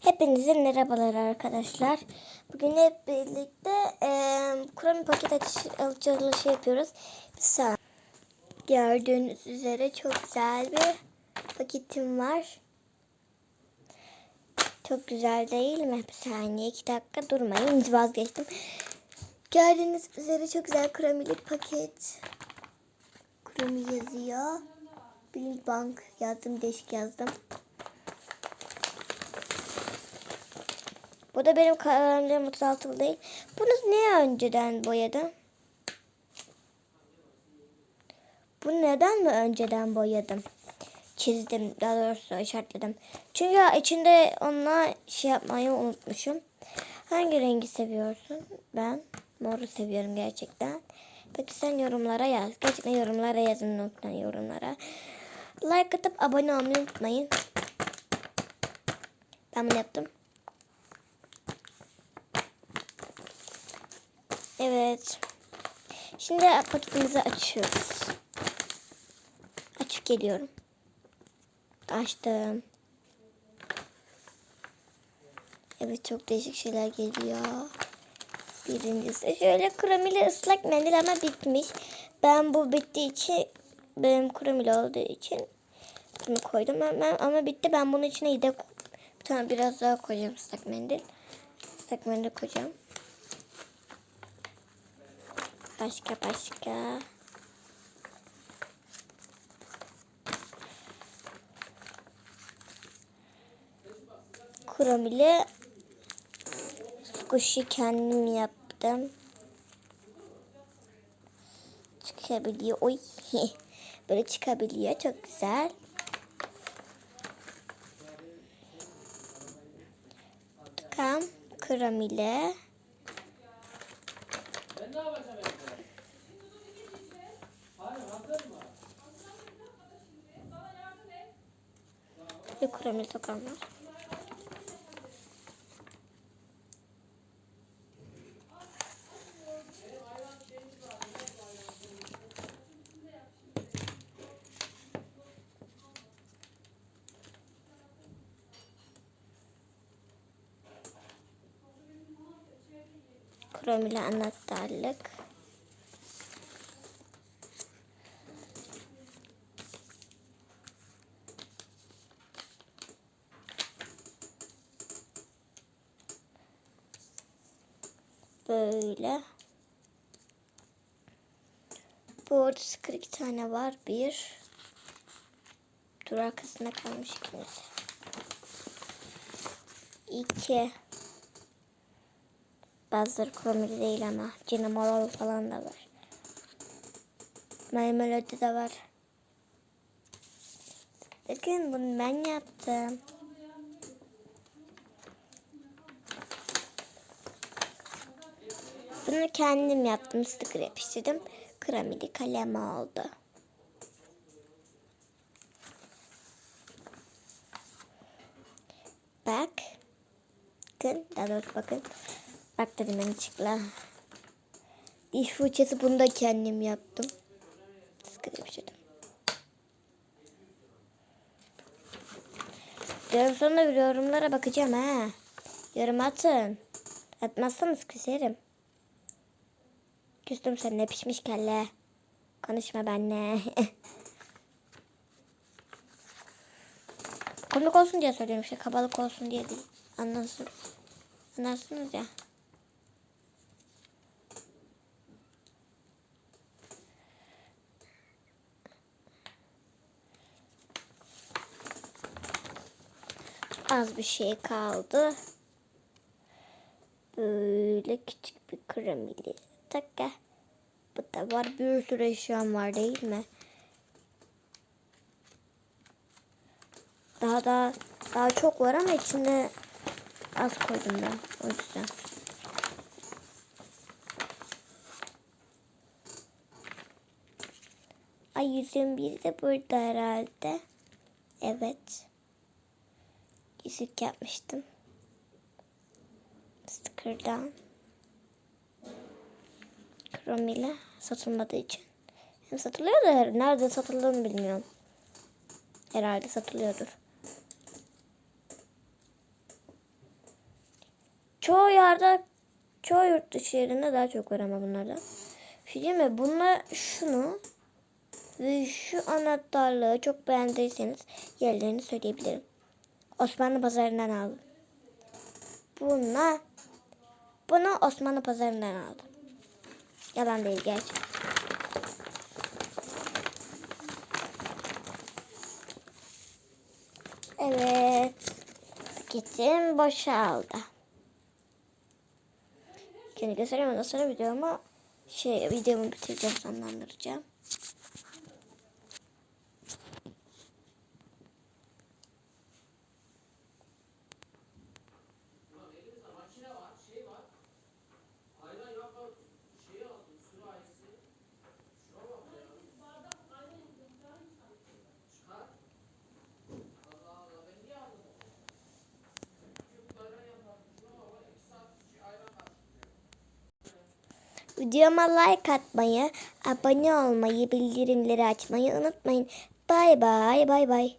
Hepinize merhabalar arkadaşlar. Bugün hep birlikte e, Kur'an paket açılışı yapıyoruz. Bir saniye. Gördüğünüz üzere çok güzel bir paketim var. Çok güzel değil mi? Bir saniye iki dakika durmayın vazgeçtim. Gördüğünüz üzere çok güzel kremilik paket. Kremi yazıyor. Blink Bank yazdım değişik yazdım. Bu da benim kalemlerim 36 değil. Bunu niye önceden boyadım? Bunu neden mi önceden boyadım? Çizdim daha doğrusu işaretledim. Çünkü içinde onunla şey yapmayı unutmuşum. Hangi rengi seviyorsun? Ben moru seviyorum gerçekten. Peki sen yorumlara yaz. Gerçekten yorumlara yazın lütfen yorumlara. Like atıp abone olmayı unutmayın. Ben bunu yaptım. Evet. Şimdi paketimizi açıyoruz. Açıp geliyorum. Açtım. Evet çok değişik şeyler geliyor. Birincisi şöyle kremili ıslak mendil ama bitmiş. Ben bu bittiği için benim kremili olduğu için bunu koydum hemen ama bitti. Ben bunun içine yedek tane biraz daha koyacağım ıslak mendil. Islak mendil koyacağım. Başka başka. Kromili kuşu kendim yaptım. Çıkabiliyor. Oy. Böyle çıkabiliyor. Çok güzel. Takam kromili. Bir kremli takam var. Kromili anahtarlık. Böyle. Bu arada 42 tane var. Bir. Dur arkasında kalmış ikimiz. İki. Bazıları komedi değil ama. Cinemolol falan da var. My Melody de var. Bakın bunu ben yaptım. Bunu kendim yaptım. Sticker yapıştırdım. Kremili kalem oldu. Bak. Bakın. Daha doğrusu bakın. Bak dedim ben çıkla. Diş fırçası bunu da kendim yaptım. Sticker yapıştırdım. Yorum sonra yorumlara bakacağım ha. Yorum atın. Atmazsanız küserim. Küstüm seninle pişmiş kelle. Konuşma benimle. Komik olsun diye söylüyorum işte. Kabalık olsun diye değil. Anlarsın. Anlarsınız ya. Az bir şey kaldı. Böyle küçük bir kremili taka. Da var. Bir sürü eşyam var değil mi? Daha da daha çok var ama içinde az koydum ben. O yüzden. Ay yüzüm bir de burada herhalde. Evet. Yüzük yapmıştım. Sticker'dan. İle satılmadığı için. Hem satılıyor da nerede satıldığını bilmiyorum. Herhalde satılıyordur. çoğu yerde çoğu yurt dışı yerinde daha çok var ama bunlardan. Şey değil mi? Bunlar şunu ve şu anahtarlığı çok beğendiyseniz yerlerini söyleyebilirim. Osmanlı pazarından aldım. Buna bunu Osmanlı pazarından aldım. Yalan değil gerçek. Evet. Paketim boşaldı. Kendi göstereyim ondan sonra videomu şey videomu bitireceğim sonlandıracağım. Videoma like atmayı, abone olmayı, bildirimleri açmayı unutmayın. Bay bay bay bay.